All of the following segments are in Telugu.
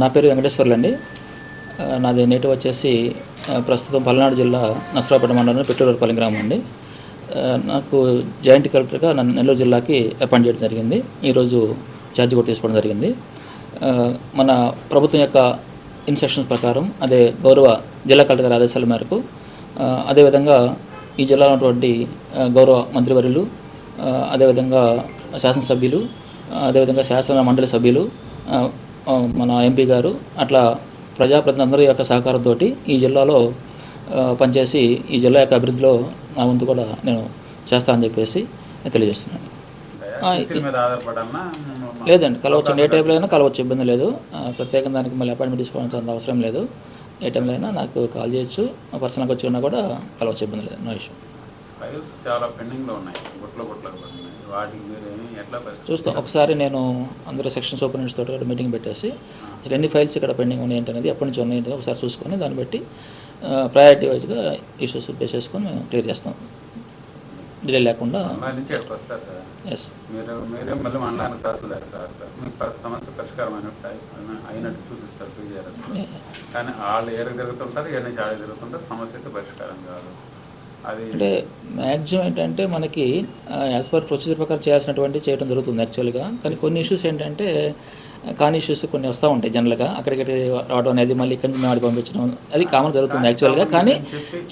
నా పేరు వెంకటేశ్వర్లు అండి నాది నేటివ్ వచ్చేసి ప్రస్తుతం పల్నాడు జిల్లా నసరాపేట మండలం పెట్టూరుపల్లి గ్రామం అండి. నాకు జాయింట్ కలెక్టర్గా నన్ను నెల్లూరు జిల్లాకి అపాయింట్ చేయడం జరిగింది. ఈరోజు ఛార్జ్ కూడా తీసుకోవడం జరిగింది. మన ప్రభుత్వం యొక్క ఇన్స్ట్రక్షన్స్ ప్రకారం అదే గౌరవ జిల్లా కలెక్టర్ గారి ఆదేశాల మేరకు అదేవిధంగా ఈ జిల్లాలో ఉన్నటువంటి గౌరవ మంత్రివర్యులు అదేవిధంగా శాసనసభ్యులు అదేవిధంగా శాసన మండలి సభ్యులు మన ఎంపీ గారు అట్లా ప్రజాప్రతినిధులందరి యొక్క సహకారంతో ఈ జిల్లాలో పనిచేసి ఈ జిల్లా యొక్క అభివృద్ధిలో నా వంతు కూడా నేను చేస్తానని చెప్పేసి నేను తెలియజేస్తున్నాను లేదండి కలవచ్చు. ఏ టైంలో అయినా కలవచ్చు ఇబ్బంది లేదు. ప్రత్యేకంగా దానికి మళ్ళీ అపాయింట్మెంట్ తీసుకోవాల్సిన అవసరం లేదు. ఏ టైంలో అయినా నాకు కాల్ చేయొచ్చు. పర్సనల్గా వచ్చి ఉన్నా కూడా కలవచ్చు ఇబ్బంది లేదు. నో ఇష్యూ ఫైల్స్ చాలా పెండింగ్లో ఉన్నాయి. గుట్లో గుట్లకు చూస్తాం. ఒకసారి నేను అందరూ సెక్షన్ సూపరింటెండెంట్స్ తోటి మీటింగ్ పెట్టేసి అసలు ఎన్ని ఫైల్స్ ఇక్కడ పెండింగ్ ఉన్నాయి ఏంటనేది ఎప్పటి నుంచి ఉన్నాయి ఒకసారి చూసుకొని దాన్ని బట్టి ప్రయారిటీ వైజ్గా ఇష్యూస్ బేస్ చేసుకొని మేము క్లియర్ చేస్తాం. డిలే లేకుండా. ఎస్ చూపిస్తారు కానీ వాళ్ళు ఏరు తిరుగుతుంటారు సమస్య అయితే పరిష్కారం కాదు. అంటే మ్యాక్సిమం ఏంటంటే మనకి యాజ్ పర్ ప్రొసీజర్ ప్రకారం చేయాల్సినటువంటి చేయడం జరుగుతుంది యాక్చువల్గా కానీ కొన్ని ఇష్యూస్ ఏంటంటే కాని ఇష్యూస్ కొన్ని వస్తూ ఉంటాయి జనరల్గా అక్కడికి రావడం అనేది మళ్ళీ ఇక్కడి నుంచి వాడి పంపించడం అది కామన్ జరుగుతుంది యాక్చువల్గా కానీ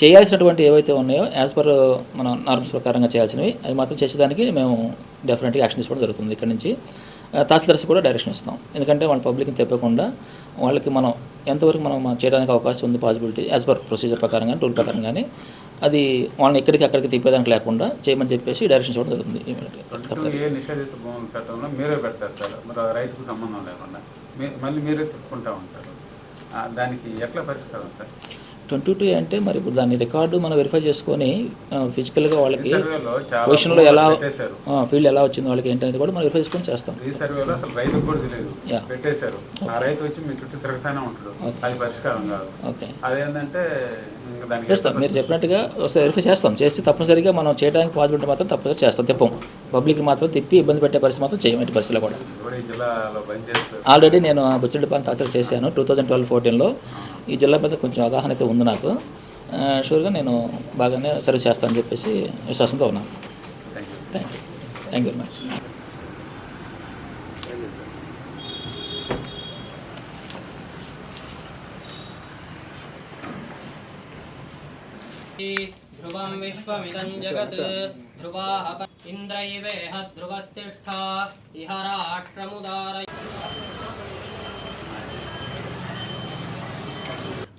చేయాల్సినటువంటి ఏవైతే ఉన్నాయో యాజ్ పర్ మన నార్మ్స్ ప్రకారంగా చేయాల్సినవి అది మాత్రం చేసేదానికి మేము డెఫినెట్గా యాక్షన్ తీసుకోవడం జరుగుతుంది ఇక్కడ నుంచి. తహసీల్దార్స్ కూడా డైరెక్షన్ ఇస్తాం. ఎందుకంటే వాళ్ళ పబ్లిక్ని తెప్పకుండా వాళ్ళకి మనం ఎంతవరకు మనం చేయడానికి అవకాశం ఉంది పాసిబిలిటీ యాజ్ పర్ ప్రొసీజర్ ప్రకారం కానీ రూల్ ప్రకారం కానీ అది వాళ్ళని ఎక్కడికి అక్కడికి తిప్పేదానికి లేకుండా చేయమని చెప్పేసి డైరెక్షన్ ఇవ్వడం జరుగుతుంది మీరే పెడతారు సార్. మరి రైతుకు సంబంధం లేకుండా. మళ్ళీ మీరే తిప్పుకుంటా ఉంటారు. దానికి ఎట్లా పరిష్కారం సార్? ట్వంటీ టూ అంటే మరి ఇప్పుడు దాన్ని రికార్డు మనం వెరిఫై చేసుకొని ఫిజికల్గా వాళ్ళకి పొజిషన్లో ఎలా పెట్టేశారు. ఫీల్డ్ ఎలా వచ్చింది వాళ్ళకి ఏంటనేది కూడా మనం వెరిఫై చేసుకొని చేస్తాం. ఈ సర్వేలో అసలు రైతుకు కూడా తెలియదు. పెట్టేశారు. ఆ రైతు వచ్చి మీ చుట్టూ తిరుగుతానే ఉంటాడు. అది పరిష్కారం కాదు. ఓకే. అదేంటంటే చేస్తాం. మీరు చెప్పినట్టుగా ఒకసారి వెరిఫై చేస్తాం. చేసి తప్పనిసరిగా మనం చేయడానికి పాసిబిలిటీ మాత్రం తప్పనిసరి చేస్తాం. తిప్పం. పబ్లిక్ మాత్రం తిప్పి ఇబ్బంది పెట్టే పరిస్థితి మాత్రం చేయమని పరిస్థితులు కూడా. ఆల్రెడీ నేను బుచ్చడిపాలెం తహసీల్ చేశాను. టూ థౌజండ్ ట్వెల్వ్ ఫోర్టీన్లో ఈ జిల్లా మీద కొంచెం అవగాహన అయితే ఉంది నాకు. షూర్గా నేను బాగానే సర్వీస్ చేస్తానని చెప్పేసి విశ్వాసంతో ఉన్నాను. Thank you thank you thank you very much ध्रुवं विश्वमिदं जगत् ध्रुवाः प- इन्द्रैवेह ध्रुवस्तिष्ठा इह राष्ट्रमुदारय